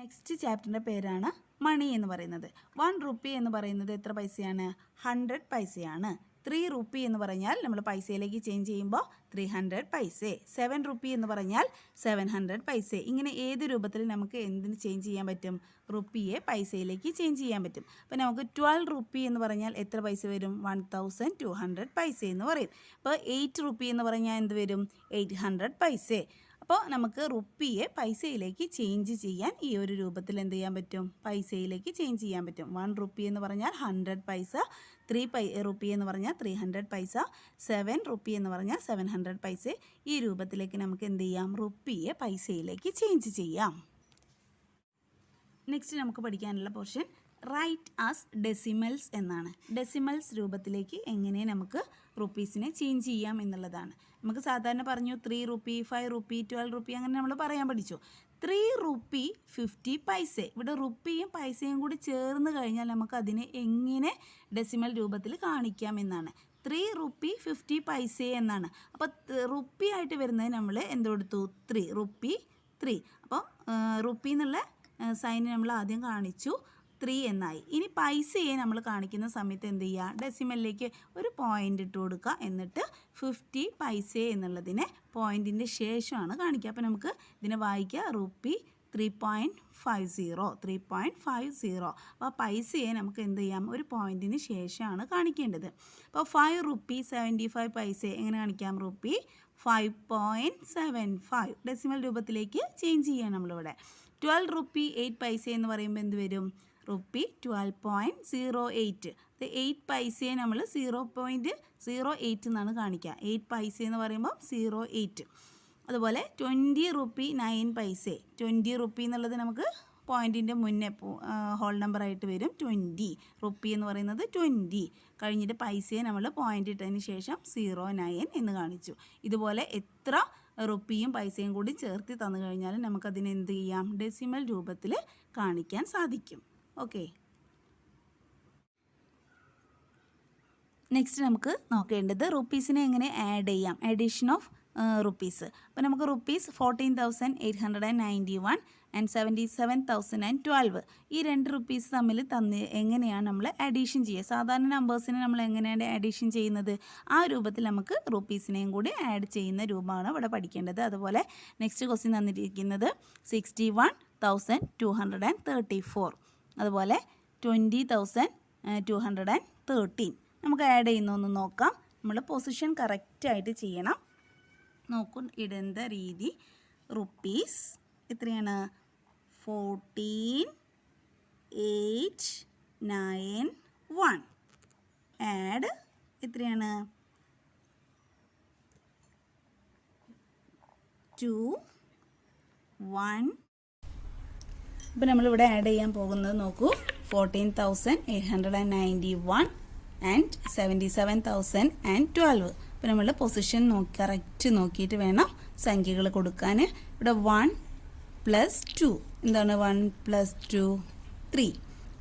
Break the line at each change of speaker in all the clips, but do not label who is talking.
Next ചാപ്റ്ററിന്റെ പേരാണ് മണി എന്ന് പറയുന്നത്. വൺ റുപ്പി എന്ന് പറയുന്നത് എത്ര പൈസയാണ്? ഹൺഡ്രഡ് പൈസയാണ്. ത്രീ റുപ്പി എന്ന് പറഞ്ഞാൽ നമ്മൾ പൈസയിലേക്ക് ചേഞ്ച് ചെയ്യുമ്പോൾ three hundred paisa. Seven rupee എന്ന് പറഞ്ഞാൽ സെവൻ ഹൺഡ്രഡ് പൈസ. ഇങ്ങനെ ഏത് രൂപത്തിൽ നമുക്ക് എന്തിന് ചേഞ്ച് ചെയ്യാൻ പറ്റും? റുപ്പിയെ പൈസയിലേക്ക് ചേഞ്ച് ചെയ്യാൻ പറ്റും. അപ്പോൾ നമുക്ക് ട്വൽവ് റുപ്പി എന്ന് പറഞ്ഞാൽ എത്ര പൈസ വരും? വൺ തൗസൻഡ് ടു ഹൺഡ്രഡ് പൈസ എന്ന് പറയും. അപ്പോൾ എയ്റ്റ് റുപ്പി എന്ന് പറഞ്ഞാൽ എന്ത് വരും? എയ്റ്റ് ഹൺഡ്രഡ് പൈസ. അപ്പോൾ നമുക്ക് റുപ്പിയെ പൈസയിലേക്ക് ചേഞ്ച് ചെയ്യാൻ ഈ ഒരു രൂപത്തിൽ എന്ത് ചെയ്യാൻ പറ്റും? പൈസയിലേക്ക് ചേഞ്ച് ചെയ്യാൻ പറ്റും. വൺ റുപ്പി എന്ന് പറഞ്ഞാൽ ഹൺഡ്രഡ് പൈസ ത്രീ പൈ റുപ്പി എന്ന് പറഞ്ഞാൽ three hundred paisa seven rupee എന്ന് പറഞ്ഞാൽ സെവൻ ഹൺഡ്രഡ് പൈസ. ഈ രൂപത്തിലേക്ക് നമുക്ക് എന്ത് ചെയ്യാം? റുപ്പിയെ പൈസയിലേക്ക് ചേഞ്ച് ചെയ്യാം. നെക്സ്റ്റ് നമുക്ക് പഠിക്കാനുള്ള പോർഷൻ റൈറ്റ് ആസ് ഡെസിമൽസ് എന്നാണ്. ഡെസിമൽസ് രൂപത്തിലേക്ക് എങ്ങനെ നമുക്ക് റുപ്പീസിനെ ചേഞ്ച് ചെയ്യാം എന്നുള്ളതാണ്. നമുക്ക് സാധാരണ പറഞ്ഞു three rupee five rupee twelve rupee അങ്ങനെ നമ്മൾ പറയാൻ പഠിച്ചു. ത്രീ റുപ്പി ഫിഫ്റ്റി പൈസ ഇവിടെ റുപ്പിയും പൈസയും കൂടി ചേർന്ന് കഴിഞ്ഞാൽ നമുക്ക് അതിനെ എങ്ങനെ ഡെസിമൽ രൂപത്തിൽ കാണിക്കാം എന്നാണ്. ത്രീ റുപ്പി ഫിഫ്റ്റി പൈസ എന്നാണ്. അപ്പോൾ റുപ്പി ആയിട്ട് വരുന്നത് നമ്മൾ എന്തെടുത്തു ത്രീ റുപ്പി ത്രീ അപ്പോൾ റുപ്പി എന്നുള്ള സൈന് നമ്മൾ ആദ്യം കാണിച്ചു. ത്രീ എന്നായി. ഇനി പൈസയെ നമ്മൾ കാണിക്കുന്ന സമയത്ത് എന്ത് ചെയ്യുക ഡെസിമലിലേക്ക് ഒരു പോയിന്റ് ഇട്ട് കൊടുക്കുക. എന്നിട്ട് ഫിഫ്റ്റി പൈസ എന്നുള്ളതിനെ പോയിന്റിന്റെ ശേഷമാണ് കാണിക്കുക. അപ്പോൾ നമുക്ക് ഇതിനെ വായിക്കുക rupee three point five zero three point five zero അപ്പോൾ പൈസയെ നമുക്ക് എന്ത് ചെയ്യാം? ഒരു പോയിന്റിന് ശേഷമാണ് കാണിക്കേണ്ടത്. അപ്പോൾ ഫൈവ് റുപ്പി സെവന്റി ഫൈവ് പൈസ എങ്ങനെ കാണിക്കാം? Rupee five point seven five decimal രൂപത്തിലേക്ക് ചേഞ്ച് ചെയ്യാം നമ്മളിവിടെ. ട്വൽവ് റുപ്പി എയ്റ്റ് പൈസ എന്ന് പറയുമ്പോൾ എന്ത് വരും? Rupee twelve point zero eight അത് എയ്റ്റ് പൈസയെ നമ്മൾ സീറോ പോയിന്റ് സീറോ എയ്റ്റ് എന്നാണ് കാണിക്കുക. എയ്റ്റ് പൈസ എന്ന് പറയുമ്പോൾ സീറോ എയ്റ്റ് അതുപോലെ twenty rupee nine paisa twenty rupee എന്നുള്ളത് നമുക്ക് പോയിന്റിന്റെ മുന്നേ ഹോൾ നമ്പറായിട്ട് വരും. ട്വന്റി റുപ്പി എന്ന് പറയുന്നത് ട്വന്റി കഴിഞ്ഞിട്ട് പൈസയെ നമ്മൾ പോയിന്റ് ഇട്ടതിന് ശേഷം സീറോ നയൻ എന്ന് കാണിച്ചു. ഇതുപോലെ എത്ര റുപ്പിയും പൈസയും കൂടി ചേർത്ത് തന്നു കഴിഞ്ഞാൽ നമുക്കതിനെന്ത് ചെയ്യാം? ഡെസിമൽ രൂപത്തിൽ കാണിക്കാൻ സാധിക്കും. ഓക്കെ നെക്സ്റ്റ് നമുക്ക് നോക്കേണ്ടത് റുപ്പീസിനെ എങ്ങനെ ആഡ് ചെയ്യാം? അഡീഷൻ ഓഫ് റുപ്പീസ് അപ്പോൾ നമുക്ക് rupees fourteen thousand eight hundred and ninety one and seventy seven thousand and twelve ഈ രണ്ട് റുപ്പീസ് തമ്മിൽ തന്ന് എങ്ങനെയാണ് നമ്മൾ അഡീഷൻ ചെയ്യുക? സാധാരണ നമ്പേഴ്സിനെ നമ്മൾ എങ്ങനെയാണ് അഡീഷൻ ചെയ്യുന്നത്? ആ രൂപത്തിൽ നമുക്ക് റുപ്പീസിനെയും കൂടി ആഡ് ചെയ്യുന്ന രൂപമാണ് ഇവിടെ പഠിക്കേണ്ടത്. അതുപോലെ നെക്സ്റ്റ് ക്വസ്റ്റ്യൻ തന്നിരിക്കുന്നത് sixty one thousand two hundred and thirty four അതുപോലെ twenty thousand two hundred and thirteen നമുക്ക് ആഡ് ചെയ്യുന്നൊന്ന് നോക്കാം. നമ്മൾ പൊസിഷൻ കറക്റ്റായിട്ട് ചെയ്യണം. നോക്കൂ ഇടുന്ന രീതി. റുപ്പീസ് എത്രയാണ്? Fourteen eight nine one add എത്രയാണ്? ടു വൺ ഇപ്പം നമ്മളിവിടെ ആഡ് ചെയ്യാൻ പോകുന്നത് നോക്കൂ. Fourteen thousand eight hundred and ninety one and seventy seven thousand and twelve ഇപ്പം നമ്മൾ പൊസിഷൻ നോക്കി കറക്റ്റ് നോക്കിയിട്ട് വേണം സംഖ്യകൾ കൊടുക്കാൻ ഇവിടെ വൺ പ്ലസ് ടു എന്താണ് one plus two three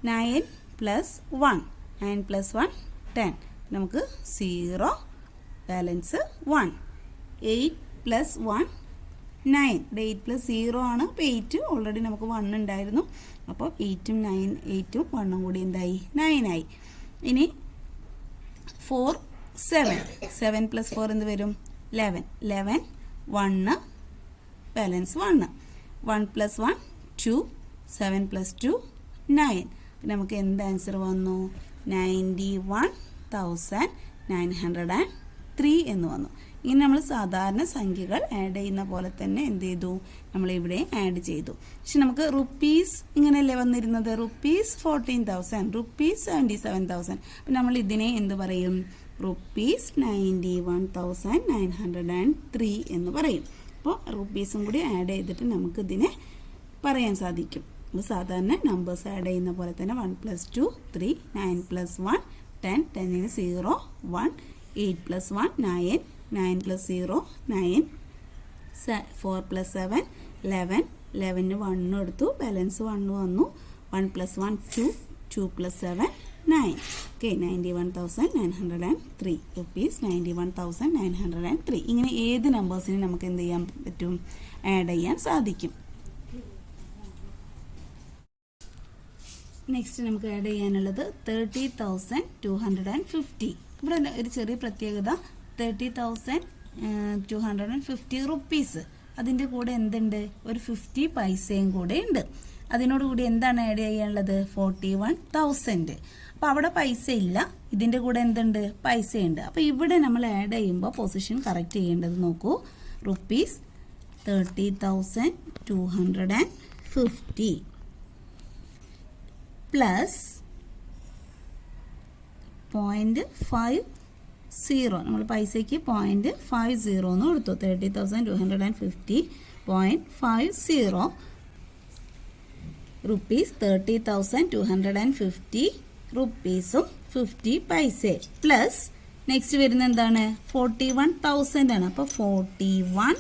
nine plus one nine plus one ten നമുക്ക് zero balance one eight plus one nine. Eight plus zero ആണ്. അപ്പോൾ എയ്റ്റ് ഓൾറെഡി നമുക്ക് വൺ ഉണ്ടായിരുന്നു. അപ്പോൾ എയ്റ്റും നയൻ എയ്റ്റും വണ്ണും കൂടി എന്തായി? നയനായി ഇനി four seven seven plus four എന്ത് വരും? Eleven eleven one balance one one plus one two seven plus two nine നമുക്ക് എന്ത് ആൻസർ വന്നു? Ninety one thousand nine hundred and three എന്ന് വന്നു. ഇങ്ങനെ നമ്മൾ സാധാരണ സംഖ്യകൾ ആഡ് ചെയ്യുന്ന പോലെ തന്നെ എന്ത് ചെയ്തു? നമ്മൾ ഇവിടെ ആഡ് ചെയ്തു. പക്ഷെ നമുക്ക് റുപ്പീസ് ഇങ്ങനെയല്ലേ വന്നിരുന്നത്? Rupees fourteen thousand rupees seventy seven thousand അപ്പം നമ്മൾ ഇതിനെ എന്ത് പറയും? Rupees ninety one thousand nine hundred and three എന്ന് പറയും. അപ്പോൾ റുപ്പീസും കൂടി ആഡ് ചെയ്തിട്ട് നമുക്കിതിനെ പറയാൻ സാധിക്കും. അപ്പോൾ സാധാരണ നമ്പേഴ്സ് ആഡ് ചെയ്യുന്ന പോലെ തന്നെ one plus two three nine plus one ten ടെന്നിന് zero one eight plus one nine nine plus zero nine four plus seven eleven. ലെവന് one എടുത്തു ബാലൻസ് വണ്ണ് വന്നു. One plus one two. Two plus seven nine. Okay ninety one thousand nine hundred and three rupees ninety one thousand nine hundred and three ഇങ്ങനെ ഏത് നമ്പേഴ്സിനും നമുക്ക് എന്ത് ചെയ്യാൻ പറ്റും? Add ചെയ്യാൻ സാധിക്കും. നെക്സ്റ്റ് നമുക്ക് ആഡ് ചെയ്യാനുള്ളത് thirty thousand two hundred and fifty ഇവിടെ ഒരു ചെറിയ പ്രത്യേകത. Thirty thousand two hundred and fifty rupees അതിന്റെ കൂടെ എന്തുണ്ട്? ഒരു ഫിഫ്റ്റി പൈസയും കൂടെ ഉണ്ട്. അതിനോട് കൂടി എന്താണ് ആഡ് ചെയ്യാനുള്ളത്? ഫോർട്ടി വൺ തൗസൻഡ് അപ്പോൾ അവിടെ പൈസ ഇല്ല. ഇതിന്റെ കൂടെ എന്തുണ്ട്? പൈസയുണ്ട്. അപ്പോൾ ഇവിടെ നമ്മൾ ആഡ് ചെയ്യുമ്പോൾ പൊസിഷൻ കറക്റ്റ് ചെയ്യേണ്ടത് നോക്കൂ. Rupees thirty thousand two hundred and fifty plus point five zero. നമ്മൾ പൈസയ്ക്ക് പോയിന്റ് ഫൈവ് സീറോ എന്ന് കൊടുത്തു. Thirty thousand two hundred and fifty point five zero rupees thirty thousand two hundred and fifty റുപ്പീസും fifty പൈസ plus next വരുന്ന എന്താണ്? Forty one thousand ആണ്. അപ്പോൾ forty one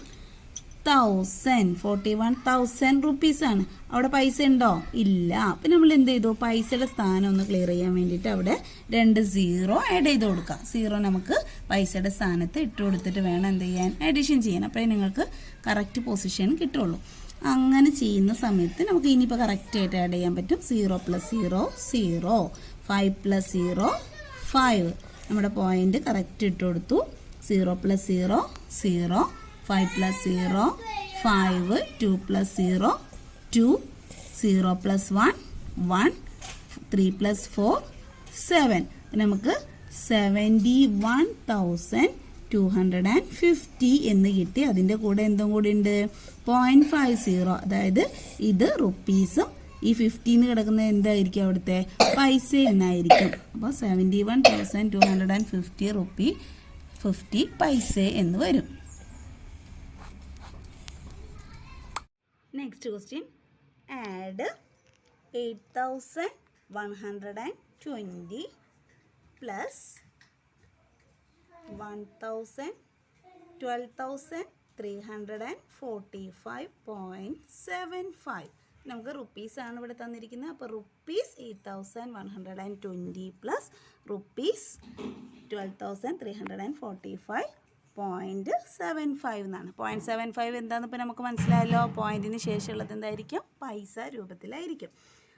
thousand forty one thousand rupees ആണ്. അവിടെ പൈസ ഉണ്ടോ? ഇല്ല. അപ്പം നമ്മൾ എന്ത് ചെയ്തു? പൈസയുടെ സ്ഥാനം ഒന്ന് ക്ലിയർ ചെയ്യാൻ വേണ്ടിയിട്ട് അവിടെ രണ്ട് സീറോ ആഡ് ചെയ്ത് കൊടുക്കാം സീറോ നമുക്ക് പൈസയുടെ സ്ഥാനത്ത് ഇട്ട് കൊടുത്തിട്ട് വേണം എന്ത് ചെയ്യാൻ? അഡീഷൻ ചെയ്യാൻ. അപ്പോഴേ നിങ്ങൾക്ക് കറക്റ്റ് പൊസിഷൻ കിട്ടുള്ളൂ. അങ്ങനെ ചെയ്യുന്ന സമയത്ത് നമുക്ക് ഇനിയിപ്പോൾ കറക്റ്റായിട്ട് ആഡ് ചെയ്യാൻ പറ്റും. Zero plus zero zero five plus zero five നമ്മുടെ പോയിന്റ് കറക്റ്റ് ഇട്ട് കൊടുത്തു. Zero plus zero zero five plus zero five two plus zero two zero plus one one three plus four seven നമുക്ക് seventy one thousand two hundred and fifty എന്ന് കിട്ടി. അതിന്റെ കൂടെ എന്തും കൂടി ഉണ്ട്? പോയിന്റ് ഫൈവ് സീറോ അതായത് ഇത് റുപ്പീസും ഈ ഫിഫ്റ്റീന്ന് കിടക്കുന്നത് എന്തായിരിക്കും അവിടുത്തെ? പൈസ എന്നായിരിക്കും. അപ്പോൾ seventy one thousand two hundred and fifty rupee fifty paisa എന്ന് വരും. Next question add eight thousand one hundred and twenty plus one thousand twelve thousand three hundred and forty five point seven five നമുക്ക് rupees ആണ് ഇവിടെ തന്നിരിക്കുന്നത്. അപ്പോൾ rupees eight thousand one hundred and twenty plus rupees twelve thousand three hundred and forty five point seven five എന്നാണ് point seven five എന്താണെന്ന് ഇപ്പോൾ നമുക്ക് മനസ്സിലായല്ലോ. പോയിന്റിന് ശേഷമുള്ളത് എന്തായിരിക്കും? പൈസ രൂപത്തിലായിരിക്കും.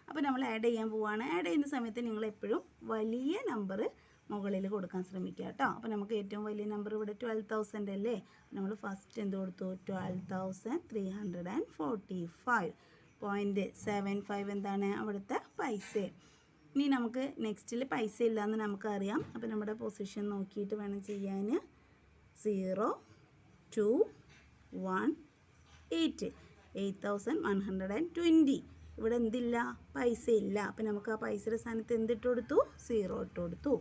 അപ്പോൾ നമ്മൾ ആഡ് ചെയ്യാൻ പോവുകയാണ് ആഡ് ചെയ്യുന്ന സമയത്ത് നിങ്ങൾ എപ്പോഴും വലിയ നമ്പർ മുകളിൽ കൊടുക്കാൻ ശ്രമിക്കുക കേട്ടോ. അപ്പോൾ നമുക്ക് ഏറ്റവും വലിയ നമ്പർ ഇവിടെ ട്വൽവ് തൗസൻഡ് അല്ലേ? നമ്മൾ ഫസ്റ്റ് എന്ത് കൊടുത്തു? Twelve thousand three hundred and forty five point seven five എന്താണ് അവിടുത്തെ പൈസ? ഇനി നമുക്ക് നെക്സ്റ്റിൽ പൈസ ഇല്ലയെന്ന് നമുക്കറിയാം. അപ്പോൾ നമ്മുടെ പൊസിഷൻ നോക്കിയിട്ട് വേണം ചെയ്യാൻ. Zero two one eight. Eight thousand one hundred and twenty. ഇവിടെ എന്തില്ല? പൈസ ഇല്ല അപ്പം നമുക്ക് ആ പൈസയുടെ സ്ഥാനത്ത് എന്തിട്ട് കൊടുത്തു? സീറോ ഇട്ട് കൊടുത്തു.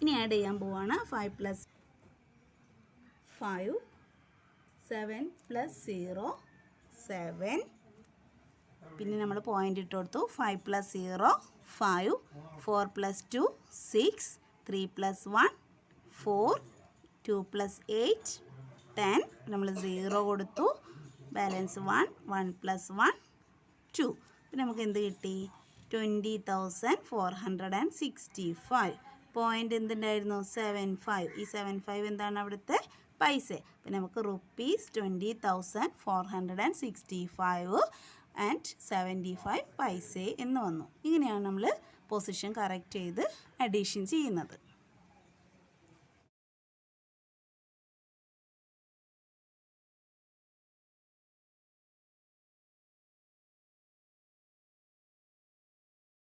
ഇനി ആഡ് ചെയ്യാൻ പോവാണ് five plus five seven plus zero seven പിന്നെ നമ്മൾ പോയിന്റ് ഇട്ട് കൊടുത്തു. Five plus zero five four plus two six three plus one four two plus eight ten നമ്മൾ സീറോ കൊടുത്തു. Balance one one plus one two പിന്നെ നമുക്ക് എന്ത് കിട്ടി? Twenty thousand four hundred and sixty five point എന്തുണ്ടായിരുന്നു? Seven five ഈ seven five എന്താണ് അവിടുത്തെ? പൈസ. പിന്നെ നമുക്ക് rupees twenty thousand four hundred and sixty five and seventy five paisa എന്ന് വന്നു. ഇങ്ങനെയാണ് നമ്മൾ പൊസിഷൻ കറക്റ്റ് ചെയ്ത് അഡീഷൻ ചെയ്യുന്നത്.